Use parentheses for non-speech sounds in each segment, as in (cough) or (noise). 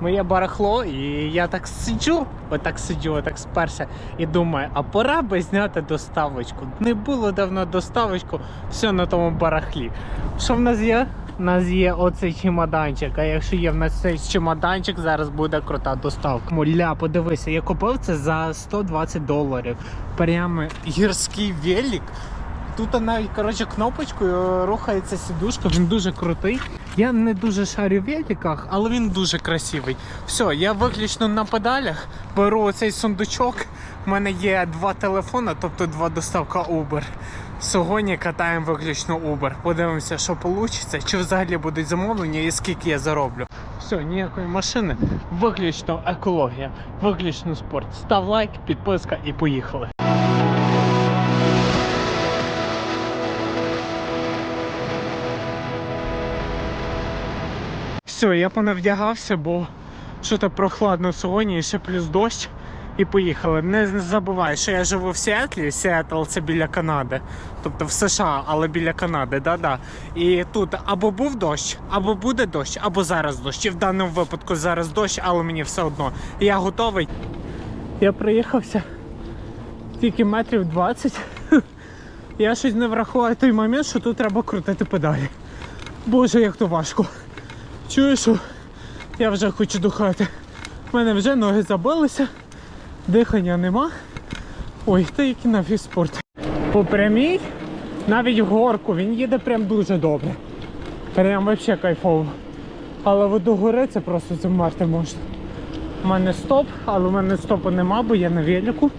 моє барахло, і я так сиджу, отак сиджу, отак сперся, і думаю, а пора би зняти доставочку. Не було давно доставочку, все на тому барахлі. Що в нас є? У нас є оцей чемоданчик. А якщо є в нас цей чемоданчик, зараз буде крута доставка. Муля, подивися, я купив це за 120 доларів. Прямо гірський велик. Тут навіть коротше кнопочкою рухається сідушка, він дуже крутий. Я не дуже шарю в великах, але він дуже красивий. Все, я виключно на педалях беру оцей сундучок. У мене є два телефони, тобто два доставка Uber. Сьогодні катаємо виключно Uber. Подивимося, що вийде, чи взагалі будуть замовлення і скільки я зароблю. Все, ніякої машини, виключно екологія, виключно спорт. Став лайк, підписка і поїхали. Все, я понавдягався, бо що то прохладно сьогодні, і ще плюс дощ. І поїхали. Не забувай, що я живу в Сіетлі. Сіетл це біля Канади, тобто в США, але біля Канади, да-да. І тут або був дощ, або буде дощ, або зараз дощ. І в даному випадку зараз дощ, але мені все одно. Я готовий. Я приїхався тільки метрів 20. (laughs) Я щось не врахував той момент, що тут треба крутити педалі. Боже, як то важко. Чую, що я вже хочу до хати. У мене вже ноги забилися, дихання нема. Ой, та який нафіг спорт. По прямій, навіть в горку, він їде прям дуже добре. Прям взагалі кайфово. Але до гори це просто замерти можна. У мене стоп, але в мене стопу нема, бо я на велику.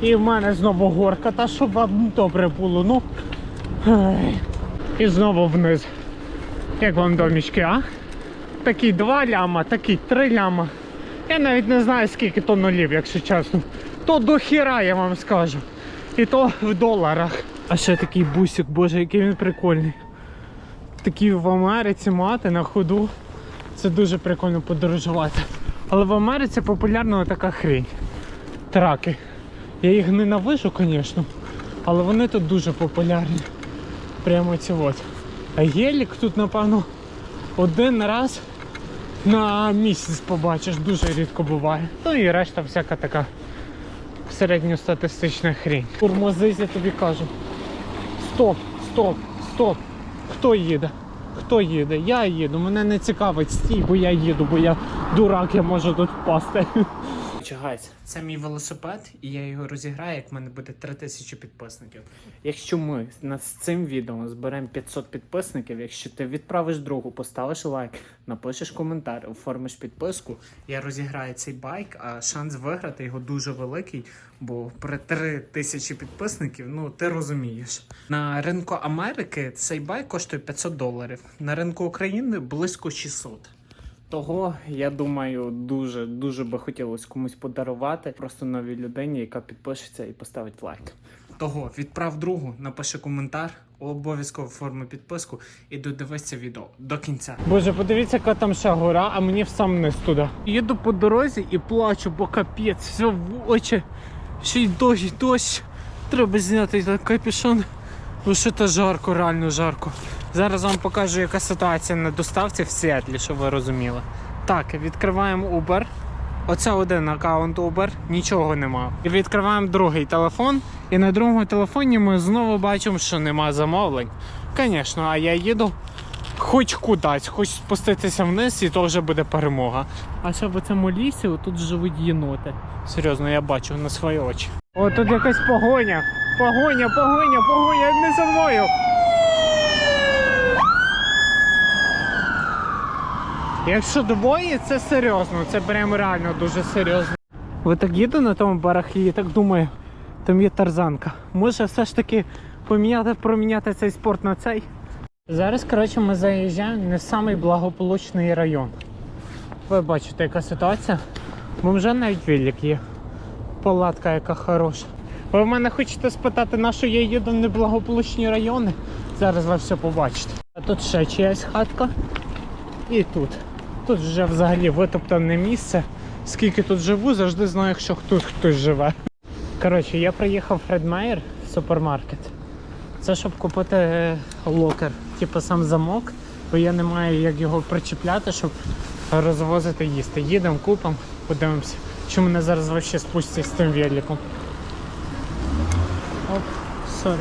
І в мене знову горка, та щоб вам добре було. Ну. І знову вниз. Як вам домічки, а? Такі два ляма, такі три ляма. Я навіть не знаю, скільки то нулів, якщо чесно. То до хіра, я вам скажу. І то в доларах. А ще такий бусик, боже, який він прикольний. Такий в Америці мати на ходу. Це дуже прикольно подорожувати. Але в Америці популярна така хрень. Траки. Я їх ненавижу, звісно. Але вони тут дуже популярні. Прямо ці от. Гелік тут, напевно, один раз на місяць побачиш, дуже рідко буває. Ну і решта всяка така середньостатистична хрень. Турмозись, я тобі кажу. Стоп, стоп, стоп. Хто їде? Хто їде? Я їду. Мене не цікавить стій, бо я їду, бо я дурак, я можу тут впасти. Гайс, це мій велосипед, і я його розіграю, як в мене буде 3000 підписників. Якщо ми над цим відео зберемо 500 підписників, якщо ти відправиш другу, поставиш лайк, напишеш коментар, оформиш підписку, я розіграю цей байк, а шанс виграти його дуже великий, бо при 3000 підписників, ну ти розумієш. На ринку Америки цей байк коштує 500 доларів, на ринку України близько 600. Того я думаю, дуже дуже би хотілося комусь подарувати просто новій людині, яка підпишеться і поставить лайк. Того відправ другу, напиши коментар, обов'язково оформи підписку і додивись відео до кінця. Боже, подивіться, яка там ще гора, а мені в сам низ туди. Їду по дорозі і плачу, бо капець, все в очі. Ще й дощ, дощ. Треба зняти капюшон. Бо що то жарко, реально жарко. Зараз вам покажу, яка ситуація на доставці в Сіетлі, щоб ви розуміли. Так, відкриваємо Uber. Оце один аккаунт Uber, нічого нема. І відкриваємо другий телефон, і на другому телефоні ми знову бачимо, що нема замовлень. Звісно, а я їду хоч кудись, хоч спуститися вниз, і то вже буде перемога. А ще в цьому лісі тут живуть єноти. Серйозно, я бачу на свої очі. О, тут якась погоня. Погоня, погоня, погоня, не за мною. Якщо двоє, це серйозно, це прям реально дуже серйозно. Ви так їду на тому барахлі і так думаю, там є тарзанка. Може все ж таки поміняти, проміняти цей спорт на цей. Зараз, коротше, ми заїжджаємо не в самий благополучний район. Ви бачите, яка ситуація. Бо вже навіть велик є. Палатка яка хороша. Ви в мене хочете спитати, на що я їду в неблагополучні райони? Зараз ви все побачите. А тут ще чиясь хатка. І тут. Тут вже взагалі витоптане місце. Скільки тут живу, завжди знаю, що тут хтось живе. Коротше, я приїхав в Фредмейер супермаркет. Це щоб купити е, локер, типу сам замок, бо я не маю як його причіпляти, щоб розвозити їсти. Їдемо, купимо, подивимося, чи мене зараз взагалі спустять з тим великом. Оп, сорі.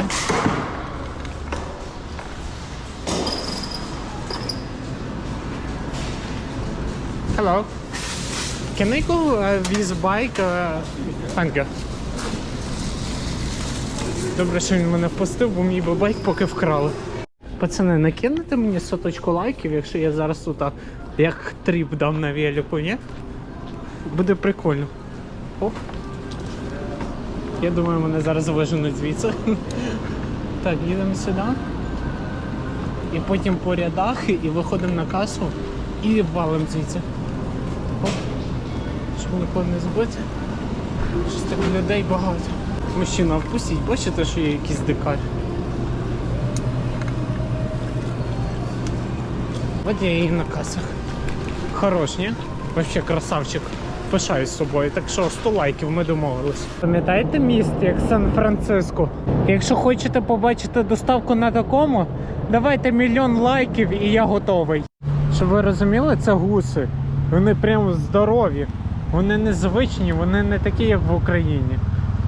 Hello. Can I go uh, with bike? Uh, you. Добре, що він мене впустив, бо мій би байк поки вкрали. Пацани, накинете мені соточку лайків, якщо я зараз тут як тріп дам на велику, ні? Буде прикольно. Оп. Я думаю, мене зараз виженуть звідси. (laughs) Так, їдемо сюди. І потім по рядах і виходимо на касу і валимо звідси. Нікого не збити. Щось так людей багато. Мужчина, впустіть, бачите, що є якийсь дикар. От я і на касах. Хорош, ні? Вообще красавчик. Пишаюсь собою. Так що 100 лайків ми домовились. Пам'ятаєте міст, як Сан-Франциско? Якщо хочете побачити доставку на такому, давайте мільйон лайків і я готовий. Щоб ви розуміли, це гуси. Вони прям здорові. Вони незвичні, вони не такі, як в Україні.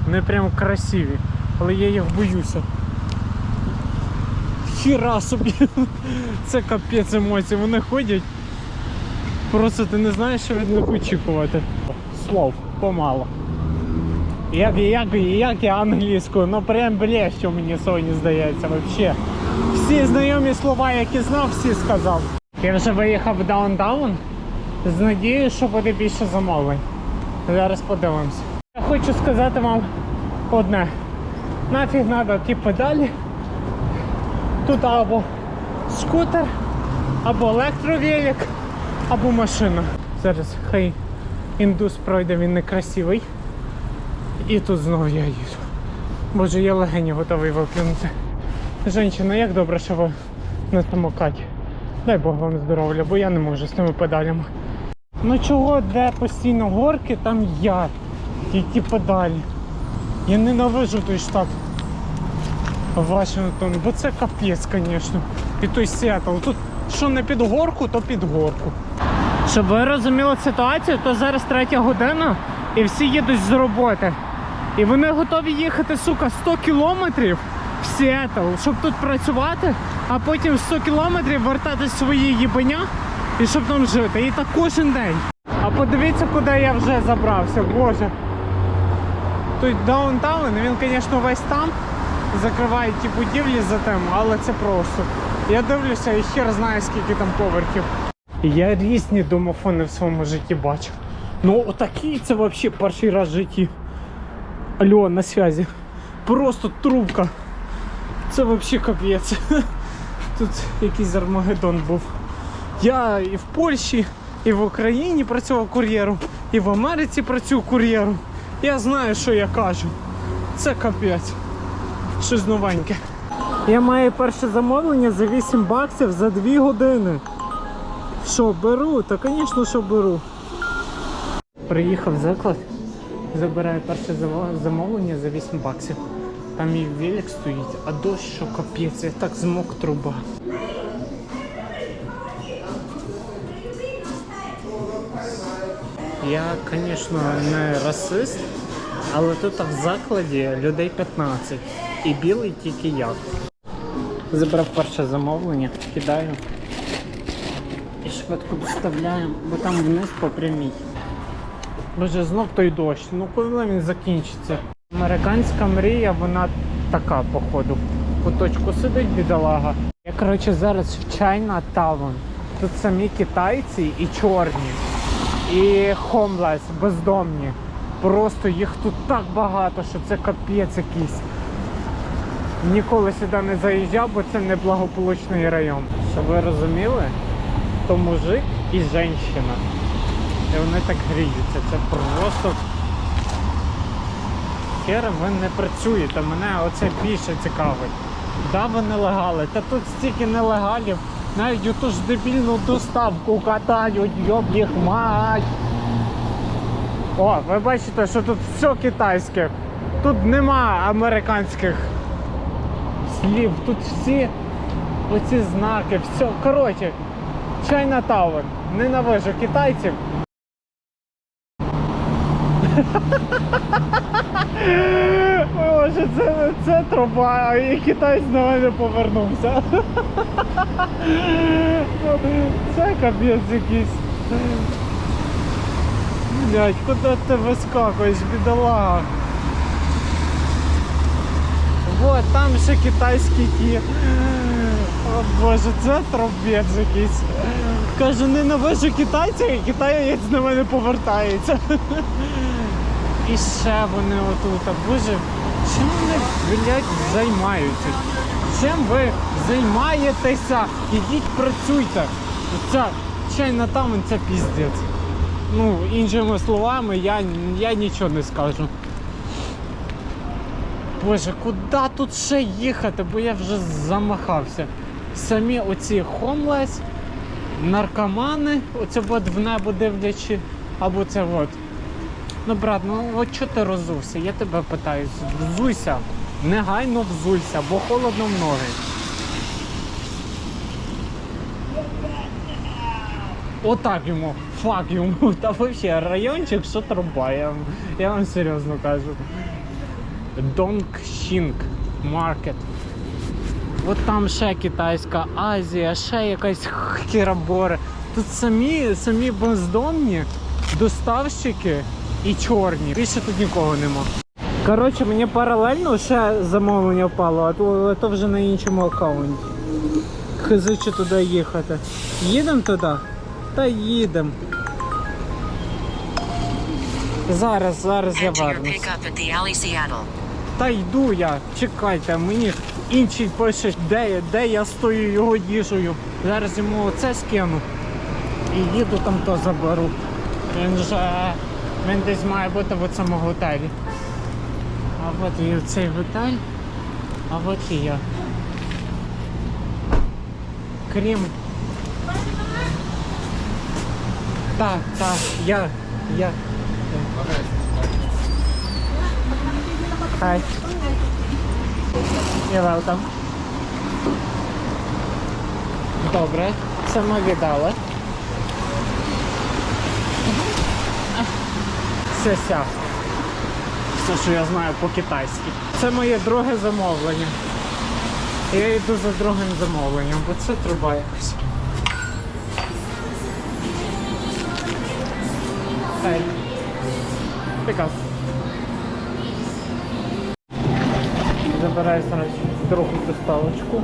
Вони прям красиві. Але я їх боюся. Хіра собі. (laughs) Це капець емоцій. Вони ходять. Просто ти не знаєш, що від них очікувати. Слов, помало. Як, як, як я англійською, ну прям блещу мені сьогодні здається вообще. Всі знайомі слова, які знав, всі сказав. Я вже виїхав в даунтаун з надією, що буде більше замовлень. Зараз подивимося. Я хочу сказати вам одне. Нафіг треба ті педалі. Тут або скутер, або електровелик, або машина. Зараз хай індус пройде, він некрасивий. І тут знову я їду. Боже, я легені готовий виплюнути. Женщина, як добре, що ви на самокаті. Дай Бог вам здоров'я, бо я не можу з тими педалями. Ну чого, де постійно горки, там я. І ті педалі. Я ненавижу той штат. Вашингтон, бо це капець, звісно. І той Сіатл. Тут що не під горку, то під горку. Щоб ви розуміли ситуацію, то зараз третя година і всі їдуть з роботи. І вони готові їхати, сука, 100 кілометрів в Сіетл, щоб тут працювати, а потім 100 кілометрів вертати свої їбеня і щоб там жити. І так кожен день. А подивіться, куди я вже забрався, боже. Тут даунтаун, він, звісно, весь там закриває ті будівлі за тим, але це просто. Я дивлюся і хер знає, скільки там поверхів. Я різні домофони в своєму житті бачив. Ну отакий це взагалі перший раз в житті. Алло, на связі. Просто трубка. Це взагалі капець. (laughs) Тут якийсь Армагеддон був. Я і в Польщі, і в Україні працював кур'єром, і в Америці працюю кур'єром. Я знаю, що я кажу. Це капець. Щось новеньке. Я маю перше замовлення за 8 баксів за 2 години. Що, беру? Та звісно, що беру. Приїхав заклад, забираю перше замовлення за 8 баксів. Там мій велик стоїть, а дощ що капець, я так змок труба. Я, звісно, не расист, але тут в закладі людей 15 і білий тільки я. Забрав перше замовлення, кидаю і швидко доставляємо, бо там вниз по прямій. Боже, знов той дощ. Ну коли він закінчиться? Американська мрія, вона така, походу. Куточку сидить бідолага. Я коротше зараз в Чайна Таун. Тут самі китайці і чорні. І хомлес, бездомні. Просто їх тут так багато, що це капець якийсь. Ніколи сюди не заїжджав, бо це неблагополучний район. Щоб ви розуміли, то мужик і жінка. І вони так гріються. Це просто. Хер ви не працюєте, мене оце більше цікавить. Да, ви нелегали, та тут стільки нелегалів, навіть оту ж дебільну доставку катають, йоб їх мать. О, ви бачите, що тут все китайське. Тут нема американських слів, тут всі оці знаки, все. Коротше, Чайнатаун. Ненавижу китайців. (laughs) Боже, це, це труба, і китайць на мене повернувся. Це капець якийсь. Блять, куди ти вискакуєш, бідолага? Вот, там ще китайський ті. О боже, це тробець якийсь. Кажу, ненавижу китайців, і китаєць на мене повертається. І ще вони отут. Боже, чим вони, блядь, займаються? Чим ви займаєтеся? Ідіть працюйте. Ця чайна там це піздець. Ну, іншими словами, я, я нічого не скажу. Боже, куди тут ще їхати, бо я вже замахався. Самі оці хомлес, наркомани, оце от в небо дивлячи, або це от. Ну, брат, ну от чого ти розувся? Я тебе питаю, взуйся, негайно взуйся, бо холодно в ноги. Отак йому, фак йому. (laughs) Та взагалі райончик, що труба, я, вам- серйозно кажу. Донгшінг Маркет. От там ще китайська Азія, ще якась хірабора. Тут самі, самі бездомні, доставщики і чорні. Більше тут нікого нема. Коротше, мені паралельно ще замовлення впало, а то, а то вже на іншому аккаунті. Хизиче туди їхати. Їдемо туди? Та їдемо. Зараз, зараз я вернусь. Та йду я, чекайте, мені інший пише, де я, де я стою його їжею. Зараз йому оце скину і їду там то заберу. Він же він десь має бути в цьому готелі. А от і цей готель, а от і я. Крім. Так, так, я. я. Hi. You're welcome. Добре, це ми віддали. Все ся. Все, що я знаю по-китайськи. Це моє друге замовлення. Я йду за другим замовленням, бо це труба якось. Хай. Пікас. Забираю зараз другу доставочку.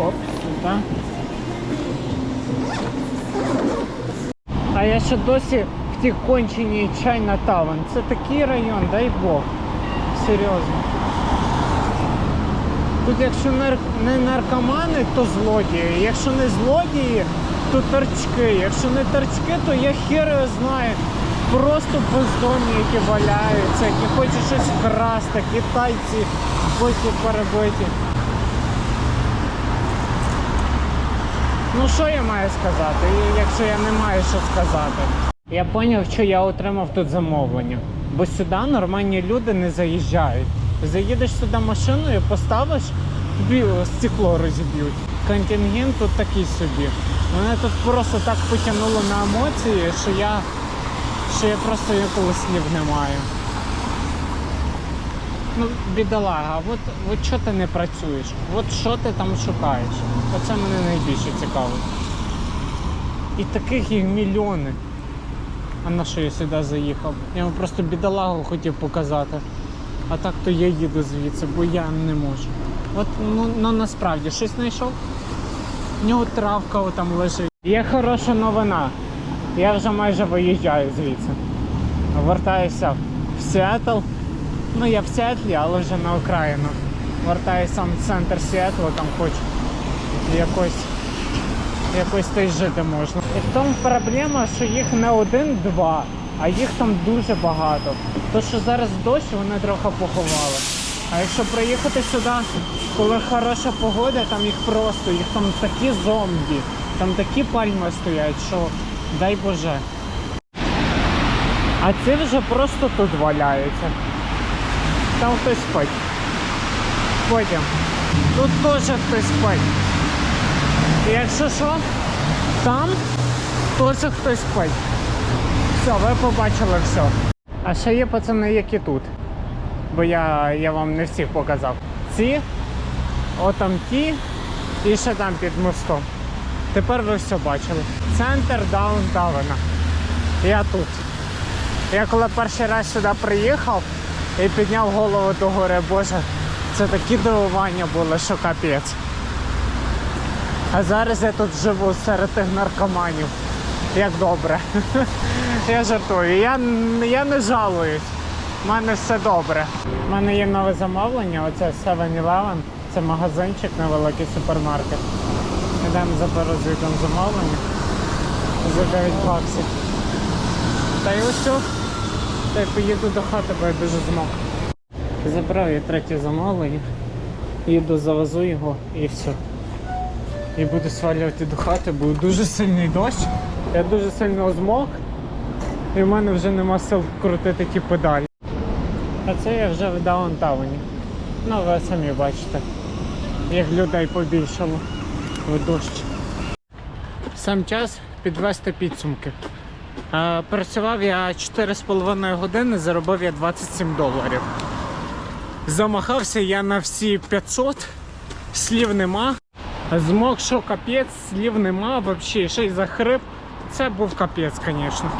Оп, сюди. А я ще досі в тій конченій Чайна Таван. Це такий район, дай Бог. Серйозно. Тут якщо не наркомани, то злодії. Якщо не злодії, то торчки. Якщо не торчки, то я хер знаю. Просто бездомні, які валяються, які хочуть щось вкрасти, китайці биті перебиті. Ну що я маю сказати, якщо я не маю що сказати? Я зрозумів, що я отримав тут замовлення. Бо сюди нормальні люди не заїжджають. Заїдеш сюди машиною, поставиш, тобі стекло розіб'ють. Контингент тут такий собі. Мене тут просто так потягнуло на емоції, що я, що я просто ніколи слів не маю. Ну, бідолага, от, от що ти не працюєш? От що ти там шукаєш? Оце мене найбільше цікавить. І таких їх мільйони. А на що я сюди заїхав? Я просто бідолагу хотів показати. А так то я їду звідси, бо я не можу. От ну, ну насправді щось знайшов. В нього травка там лежить. Є хороша новина. Я вже майже виїжджаю звідси. Вертаюся в Сіетл. Ну я в Сіетлі, але вже на окраїну. Вертаюся в центр Сіетла, там хоч якось якось та й жити можна. І в тому проблема, що їх не один-два, а їх там дуже багато. То, що зараз дощ, вони трохи поховали. А якщо приїхати сюди, коли хороша погода, там їх просто, їх там такі зомбі, там такі пальми стоять, що дай Боже. А ці вже просто тут валяються. Там хтось спить. Потім. Тут теж хтось спить. Якщо що, Там теж хтось спить. Все, ви побачили все. А ще є пацани, які тут. Бо я, я вам не всіх показав. Ці, отам ті і ще там під мостом. Тепер ви все бачили. Центр даунтауна. Я тут. Я коли перший раз сюди приїхав і підняв голову до гори, боже, це такі дивування були, що капець. А зараз я тут живу серед тих наркоманів. Як добре. (laughs) Я жартую. Я, я не жалуюсь. У мене все добре. У мене є нове замовлення, оце 7-Eleven. Це магазинчик невеликий супермаркет. Ідемо заберу звідом замовлення за 9 баксів. Та й ось. Та й поїду до хати, бо я дуже змок. Забрав я третє замовлення. Їду, завезу його і все. І буду свалювати до хати, бо дуже сильний дощ. Я дуже сильно змок. І в мене вже нема сил крутити ті педалі. А це я вже в даунтауні. Ну, ви самі бачите, як людей побільшало в дощ. Сам час підвести підсумки. Працював я 4,5 години, заробив я 27 доларів. Замахався я на всі 500, слів нема. Змог, що капець, слів нема, взагалі ще й захрип. Це був капець, звісно.